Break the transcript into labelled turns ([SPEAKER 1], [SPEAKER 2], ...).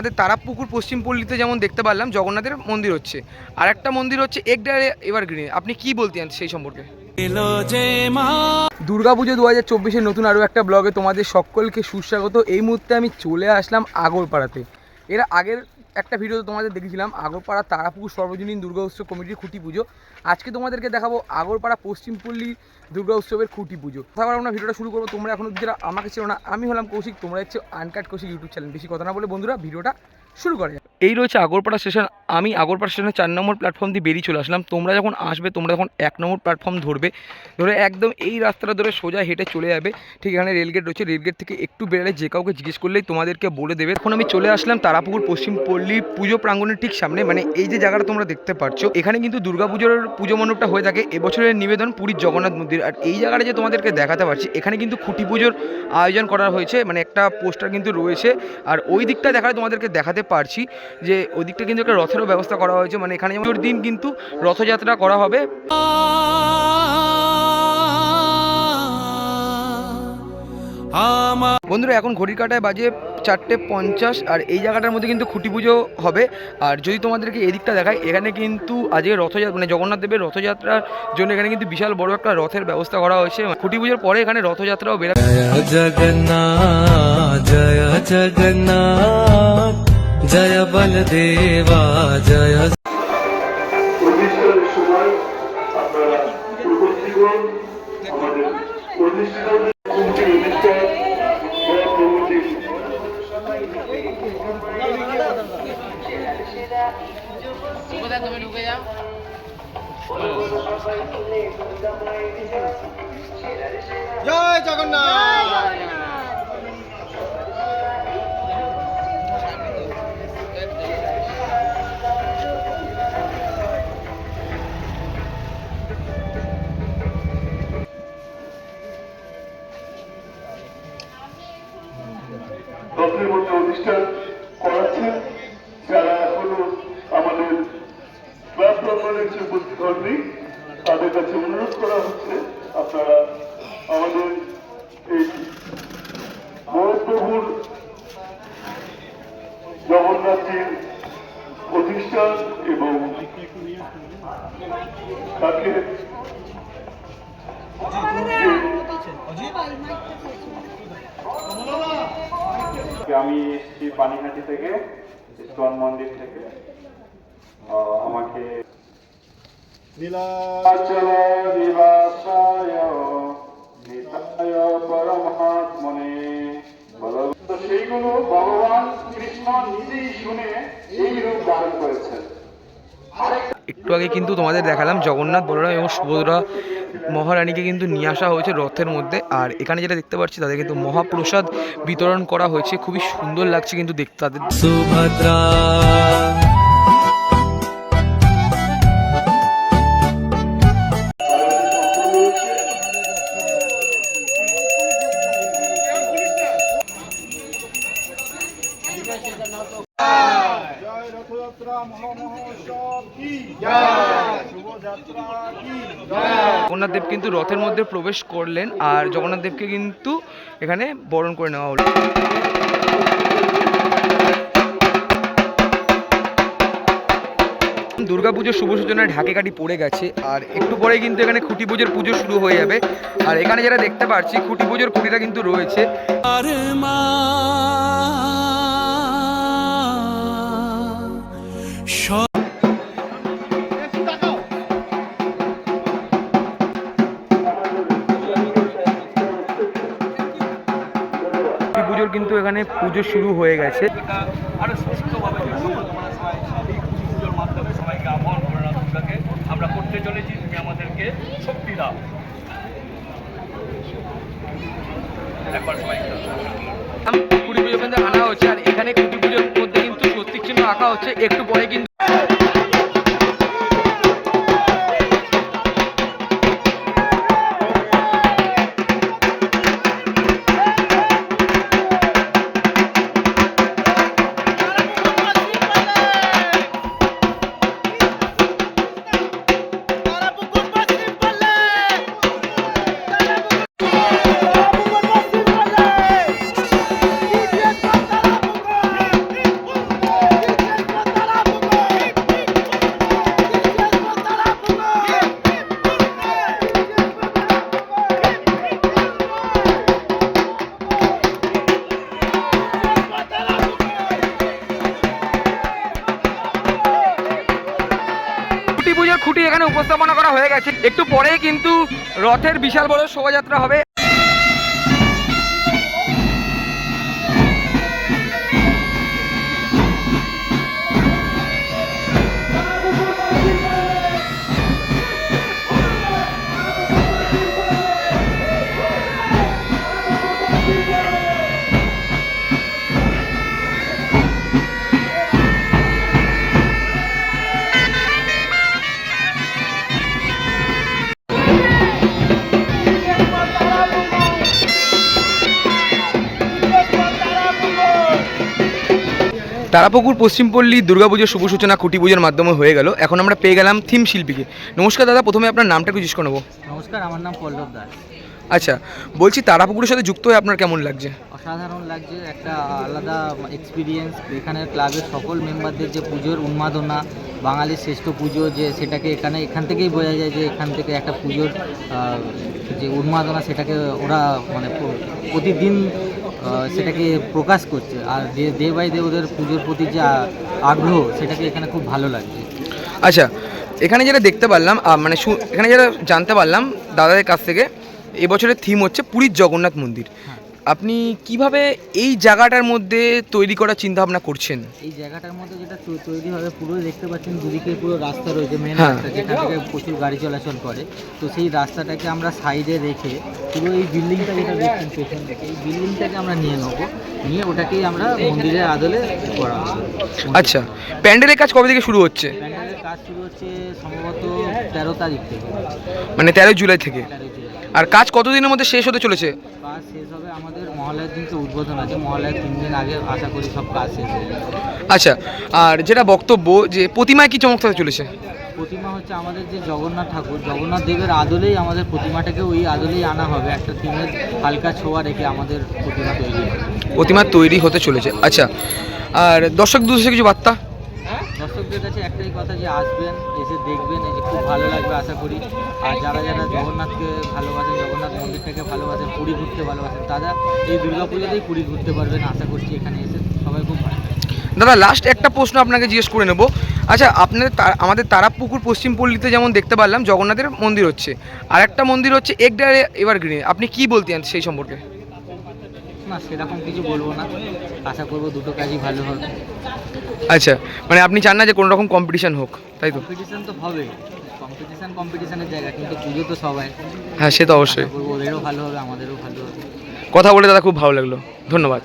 [SPEAKER 1] আমাদের তারাপুকুর পশ্চিম পল্লীতে যেমন দেখতে পারলাম, জগন্নাথের মন্দির হচ্ছে। আর একটা মন্দির হচ্ছে একডারে এভারগ্রিনে। আপনি কি চান সেই সম্পর্কে? দুর্গা পুজো দু হাজার চব্বিশের নতুন আরও একটা ব্লগে তোমাদের সকলকে সুস্বাগত। এই মুহূর্তে আমি চলে আসলাম আগরপাড়াতে। এর আগের একটা ভিডিও তোমাদের দেখেছিলাম, আগরপাড়া তারাপুর সর্বজনীন দুর্গা উৎসব কমিটির খুঁটি পুজো। আজকে তোমাদেরকে দেখাবো আগরপাড়া পশ্চিমপল্লী দুর্গা উৎসবের খুঁটি পুজো। তারপর আমরা ভিডিওটা শুরু করব, তোমরা এখন যারা আমাকে ছিল না, আমি হলাম কৌশিক, তোমরা হচ্ছে আনকাট কৌশিক ইউটিউব চ্যানেল বেশি কথা না বলে বন্ধুরা, ভিডিওটা শুরু করে এই রয়েছে আগরপাড়া স্টেশন আমি আগরপাড়া স্টেশনের চার নম্বর প্ল্যাটফর্ম দিয়ে বেরিয়ে চলে আসলাম। তোমরা যখন আসবে, তোমরা যখন এক নম্বর প্ল্যাটফর্ম ধরবে, ধরে একদম এই রাস্তাটা ধরে সোজা হেঁটে চলে যাবে। ঠিক এখানে রেলগেট রয়েছে। রেলগেট থেকে একটু বেরোলে যে কাউকে জিজ্ঞেস করলেই তোমাদেরকে বলে দেবে। এখন আমি চলে আসলাম তারাপুকুর, পশ্চিম পল্লী পুজো প্রাঙ্গণের ঠিক সামনে। মানে এই যে জায়গাটা তোমরা দেখতে পাচ্ছ এখানে কিন্তু দুর্গাপুজোর পুজো মণ্ডপটা হয়ে থাকে। এবছরের নিবেদন পুরীর জগন্নাথ মন্দির। আর এই জায়গাটা যে তোমাদেরকে দেখাতে পারছি, এখানে কিন্তু খুঁটি পুজোর আয়োজন করা হয়েছে। মানে একটা পোস্টার কিন্তু রয়েছে। আর ওই দিকটা দেখালে তোমাদেরকে দেখাতে পারছি। যে ওই দিকটা কিন্তু একটা রথেরও ব্যবস্থা করা হয়েছে। মানে এখানে যেমন দিন কিন্তু রথযাত্রা করা হবে। বন্ধুরা, এখন ঘড়ির কাটায় বাজে চারটে পঞ্চাশ, আর এই জায়গাটার মধ্যে কিন্তু খুঁটি পুজো হবে। আর যদি তোমাদেরকে এই দিকটা দেখায় এখানে কিন্তু আজকে রথযাত্রা মানে জগন্নাথ দেবের রথযাত্রার জন্য এখানে কিন্তু বিশাল বড় একটা রথের ব্যবস্থা করা হয়েছে। খুঁটি পুজোর পরে এখানে রথযাত্রাও বেরা
[SPEAKER 2] জগন্নাথ, জয় জগন্নাথ। জয় বলদেবা জয়
[SPEAKER 3] প্রতিষ্ঠানের সময় আপনারা উপস্থিত হন রথের মধ্যে অনুষ্ঠান করাচ্ছেন, যারা এখনও আমাদের ক্লাব প্রাঙ্গণে এসে উপস্থিত হননি তাদের কাছে অনুরোধ করা হচ্ছে, আপনারা আমাদের এই মহাপ্রভুর জগন্নাথজির প্রতিষ্ঠান এবং তাকে
[SPEAKER 4] আমি এসেছি পানিহাটি থেকে ইস্কন মন্দির থেকে। আমাকে নীলাচল পরমাত্মনে তো সেইগুলো ভগবান কৃষ্ণ নিজেই শুনে এই রূপ ধারণ করেছেন।
[SPEAKER 1] একটু আগে কিন্তু তোমাদের দেখালাম জগন্নাথ, বলরাম এবং সুভদ্রা মহারানীকে কিন্তু নিয়ে আসা হয়েছে রথের মধ্যে। আর এখানে যেটা দেখতে পাচ্ছি, তাদের কিন্তু মহাপ্রসাদ বিতরণ করা হয়েছে। খুবই সুন্দর লাগছে কিন্তু দেখতে তাদের।
[SPEAKER 2] সুভদ্রা।
[SPEAKER 1] জগন্নাথ দেব কিন্তু রথের মধ্যে প্রবেশ করলেন আর জগন্নাথ দেবকে কিন্তু এখানে বরণ করে নেওয়া হলো। দুর্গাপুজোর শুভ সূচনায় ঢাকে কাটি পড়ে গেছে আর একটু পরে কিন্তু এখানে খুঁটি পুজোর পুজো শুরু হয়ে যাবে। আর এখানে যেটা দেখতে পাচ্ছি খুঁটি পুজোর খুঁটিটা কিন্তু রয়েছে।
[SPEAKER 2] আর মা।
[SPEAKER 1] পুজোর কিন্তু এখানে পুজো শুরু হয়ে গেছে।
[SPEAKER 5] পুজোর আমরা করতে চলেছি তুমি আমাদেরকে শক্তি দাও। একবার সবাইকে
[SPEAKER 1] খুঁটি পুজো কিন্তু আনা হচ্ছে আর এখানে কুটি পুজোর মধ্যে কিন্তু স্বস্তিক চিহ্ন আঁকা হচ্ছে একটু পরে কিন্তু এখানে উপস্থাপনা করা হয়ে গেছে। একটু পরেই কিন্তু রথের বিশাল বড় শোভাযাত্রা হবে। তারাপুকুর পশ্চিমপল্লী দুর্গাপুজোর শুভ সূচনা খুঁটি পুজোর মাধ্যমে হয়ে গেল। এখন আমরা পেয়ে গেলাম থিম শিল্পীকে। নমস্কার দাদা প্রথমে আপনার নামটা একটু জিজ্ঞেস করে নেব।
[SPEAKER 6] নমস্কার আমার নাম পল্লব দাস।
[SPEAKER 1] আচ্ছা বলছি তারাপুকুরের সাথে যুক্ত হয়ে আপনার কেমন লাগছে?
[SPEAKER 6] অসাধারণ লাগছে একটা আলাদা এক্সপিরিয়েন্স এখানে ক্লাবের সকল মেম্বারদের যে পুজোর উন্মাদনা বাঙালির শ্রেষ্ঠ পুজো যে সেটাকে এখানে এখান থেকেই বোঝা যায় যে এখান থেকে একটা পুজোর যে উন্মাদনা সেটাকে ওরা মানে প্রতিদিন সেটাকে প্রকাশ করছে। আর ডে বাই ডে ওদের পুজোর প্রতি যে আগ্রহ সেটাকে এখানে খুব ভালো লাগছে।
[SPEAKER 1] আচ্ছা এখানে যেটা দেখতে পারলাম মানে এখানে যেটা জানতে পারলাম দাদাদের কাছ থেকে এবছরের থিম হচ্ছে পুরীর জগন্নাথ মন্দির। আপনি কীভাবে এই জায়গাটার মধ্যে তৈরি করার চিন্তা ভাবনা করছেন?
[SPEAKER 6] এই জায়গাটার মধ্যে যেটা তৈ- তৈরি হবে পুরো দেখতে পাচ্ছেন দুদিকে পুরো রাস্তা রয়েছে মেন
[SPEAKER 1] হ্যাঁ।
[SPEAKER 6] রাস্তা যেখান থেকে প্রচুর গাড়ি চলাচল করে। তো সেই রাস্তাটাকে আমরা সাইডে রেখে পুরো এই বিল্ডিংটা যেটা দেখছেন পেছন থেকে এই বিল্ডিংটাকে আমরা নিয়ে নেব। নিয়ে ওটাকেই আমরা মন্দিরের আদলে করা হবে।
[SPEAKER 1] আচ্ছা প্যান্ডেলের কাজ কবে থেকে শুরু হচ্ছে?
[SPEAKER 6] প্যান্ডেলের কাজ শুরু হচ্ছে সম্ভবত তেরো তারিখ থেকে।
[SPEAKER 1] মানে তেরোই জুলাই থেকে।
[SPEAKER 6] জুলাই।
[SPEAKER 1] আর কাজ কতদিনের মধ্যে শেষ হতে চলেছে?
[SPEAKER 6] কাজ শেষ হবে। আমাদের মহালয়ের দিন তো উদ্বোধন আছে মহালয়ের তিন দিন আগে আশা করি সব কাজ শেষ হয়ে যাবে।
[SPEAKER 1] আচ্ছা আর যেটা বক্তব্য যে প্রতিমায় কি চমক থাকতে চলেছে?
[SPEAKER 6] প্রতিমা হচ্ছে আমাদের যে জগন্নাথ ঠাকুর। জগন্নাথ দেবের আদলেই আমাদের প্রতিমাটাকে ওই আদলেই আনা হবে। একটা থিমের হালকা ছোঁয়া রেখে আমাদের প্রতিমা তৈরি হবে।
[SPEAKER 1] প্রতিমা তৈরি হতে চলেছে। আচ্ছা আর দর্শক দুশো কিছু বার্তা?
[SPEAKER 6] দর্শকদের কাছে একটাই কথা যে আসবেন, এসে দেখবেন, এই যে খুব ভালো লাগবে আশা করি। আর যারা যারা জগন্নাথকে ভালোবাসেন, জগন্নাথ মন্দিরটাকে ভালোবাসেন, পুরী ঘুরতে ভালোবাসেন, তারা এই দুর্গাপুজোতেই পুরী ঘুরতে পারবেন আশা করছি এখানে এসে সবাই খুব ভালো
[SPEAKER 1] দাদা লাস্ট একটা প্রশ্ন আপনাকে জিজ্ঞেস করে নেব। আচ্ছা আপনাদের আমাদের তারাপুকুর পশ্চিম পল্লীতে যেমন দেখতে পারলাম, জগন্নাথের মন্দির হচ্ছে। আর একটা মন্দির হচ্ছে একডারে এবার গ্রিনে আপনি কি বলতেন সেই সম্পর্কে?
[SPEAKER 6] না সেরকম কিছু বলব না। আশা করব দুটো কাজই ভালো হবে।
[SPEAKER 1] আচ্ছা মানে আপনি চান না যে কোনো রকম কম্পিটিশন হোক তাই তো?
[SPEAKER 6] কম্পিটিশন তো হবে। কম্পিটিশন কম্পিটিশনের জায়গা কিন্তু পুজো তো সবাই।
[SPEAKER 1] হ্যাঁ সে তো অবশ্যই।
[SPEAKER 6] ওদেরও ভালো হবে আমাদেরও ভালো হবে।
[SPEAKER 1] কথা বলে দাদা খুব ভালো লাগল। ধন্যবাদ।